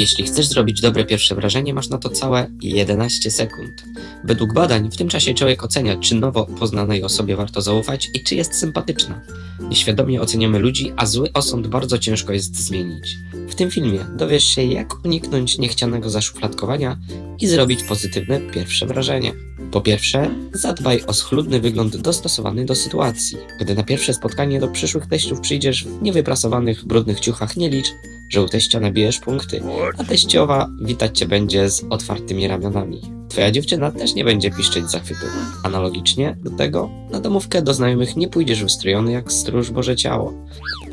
Jeśli chcesz zrobić dobre pierwsze wrażenie, masz na to całe 11 sekund. Według badań w tym czasie człowiek ocenia, czy nowo poznanej osobie warto zaufać i czy jest sympatyczna. Nieświadomie oceniamy ludzi, a zły osąd bardzo ciężko jest zmienić. W tym filmie dowiesz się, jak uniknąć niechcianego zaszufladkowania i zrobić pozytywne pierwsze wrażenie. Po pierwsze, zadbaj o schludny wygląd dostosowany do sytuacji. Gdy na pierwsze spotkanie do przyszłych teściów przyjdziesz w niewyprasowanych, brudnych ciuchach, nie licz, że u teścia nabijesz punkty, a teściowa witać cię będzie z otwartymi ramionami. Twoja dziewczyna też nie będzie piszczeć zachwytu. Analogicznie do tego, na domówkę do znajomych nie pójdziesz wystrojony jak stróż Boże Ciało.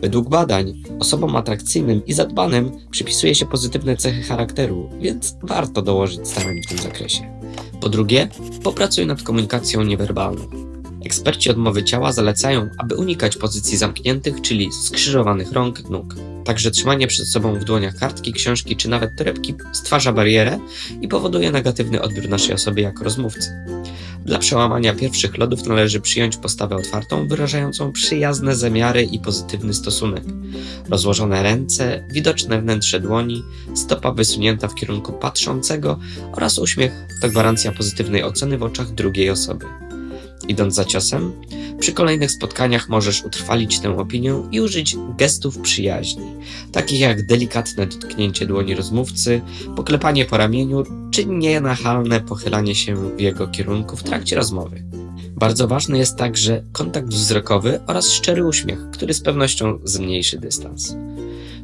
Według badań, osobom atrakcyjnym i zadbanym przypisuje się pozytywne cechy charakteru, więc warto dołożyć starań w tym zakresie. Po drugie, popracuj nad komunikacją niewerbalną. Eksperci odmowy ciała zalecają, aby unikać pozycji zamkniętych, czyli skrzyżowanych rąk, nóg. Także trzymanie przed sobą w dłoniach kartki, książki czy nawet torebki stwarza barierę i powoduje negatywny odbiór naszej osoby jako rozmówcy. Dla przełamania pierwszych lodów należy przyjąć postawę otwartą, wyrażającą przyjazne zamiary i pozytywny stosunek. Rozłożone ręce, widoczne wnętrze dłoni, stopa wysunięta w kierunku patrzącego oraz uśmiech to gwarancja pozytywnej oceny w oczach drugiej osoby. Idąc za ciosem, przy kolejnych spotkaniach możesz utrwalić tę opinię i użyć gestów przyjaźni, takich jak delikatne dotknięcie dłoni rozmówcy, poklepanie po ramieniu czy nienachalne pochylanie się w jego kierunku w trakcie rozmowy. Bardzo ważny jest także kontakt wzrokowy oraz szczery uśmiech, który z pewnością zmniejszy dystans.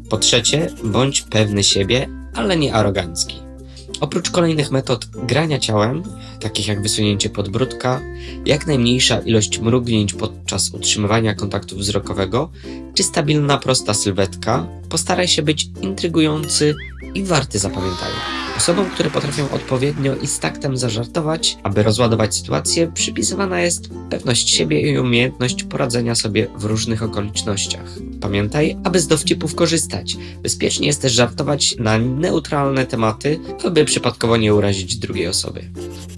Po trzecie, bądź pewny siebie, ale nie arogancki. Oprócz kolejnych metod grania ciałem, takich jak wysunięcie podbródka, jak najmniejsza ilość mrugnięć podczas utrzymywania kontaktu wzrokowego, czy stabilna, prosta sylwetka, postaraj się być intrygujący i warty zapamiętania. Osobom, które potrafią odpowiednio i z taktem zażartować, aby rozładować sytuację, przypisywana jest pewność siebie i umiejętność poradzenia sobie w różnych okolicznościach. Pamiętaj, aby z dowcipów korzystać. Bezpiecznie jest też żartować na neutralne tematy, aby przypadkowo nie urazić drugiej osoby.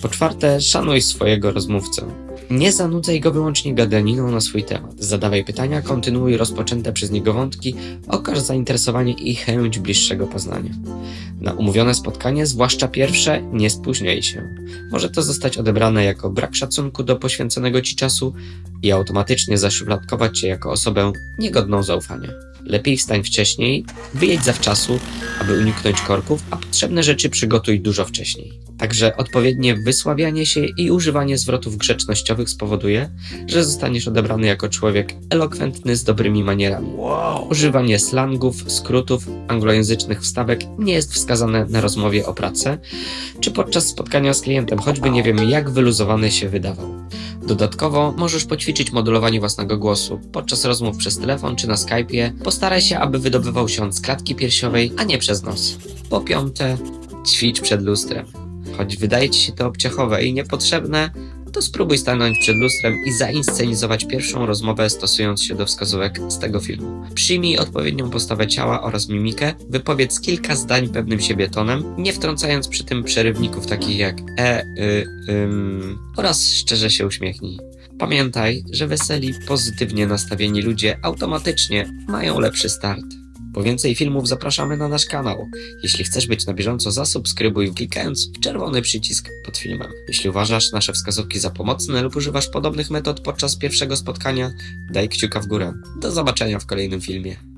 Po czwarte, szanuj swojego rozmówcę. Nie zanudzaj go wyłącznie gadaniną na swój temat. Zadawaj pytania, kontynuuj rozpoczęte przez niego wątki, okaż zainteresowanie i chęć bliższego poznania. Na umówione spotkanie, zwłaszcza pierwsze, nie spóźniaj się. Może to zostać odebrane jako brak szacunku do poświęconego ci czasu i automatycznie zaszufladkować cię jako osobę niegodną zaufania. Lepiej wstań wcześniej, wyjedź zawczasu, aby uniknąć korków, a potrzebne rzeczy przygotuj dużo wcześniej. Także odpowiednie wysławianie się i używanie zwrotów grzecznościowych spowoduje, że zostaniesz odebrany jako człowiek elokwentny z dobrymi manierami. Używanie slangów, skrótów, anglojęzycznych wstawek nie jest wskazane na rozmowie o pracę, czy podczas spotkania z klientem, choćby nie wiem jak wyluzowany się wydawał. Dodatkowo możesz poćwiczyć modulowanie własnego głosu. Podczas rozmów przez telefon czy na Skype'ie postaraj się, aby wydobywał się on z klatki piersiowej, a nie przez nos. Po piąte, ćwicz przed lustrem. Choć wydaje ci się to obciachowe i niepotrzebne, to spróbuj stanąć przed lustrem i zainscenizować pierwszą rozmowę stosując się do wskazówek z tego filmu. Przyjmij odpowiednią postawę ciała oraz mimikę, wypowiedz kilka zdań pewnym siebie tonem, nie wtrącając przy tym przerywników takich jak e, y, ym, oraz szczerze się uśmiechnij. Pamiętaj, że weseli, pozytywnie nastawieni ludzie automatycznie mają lepszy start. Po więcej filmów zapraszamy na nasz kanał. Jeśli chcesz być na bieżąco, zasubskrybuj klikając w czerwony przycisk pod filmem. Jeśli uważasz nasze wskazówki za pomocne lub używasz podobnych metod podczas pierwszego spotkania, daj kciuka w górę. Do zobaczenia w kolejnym filmie.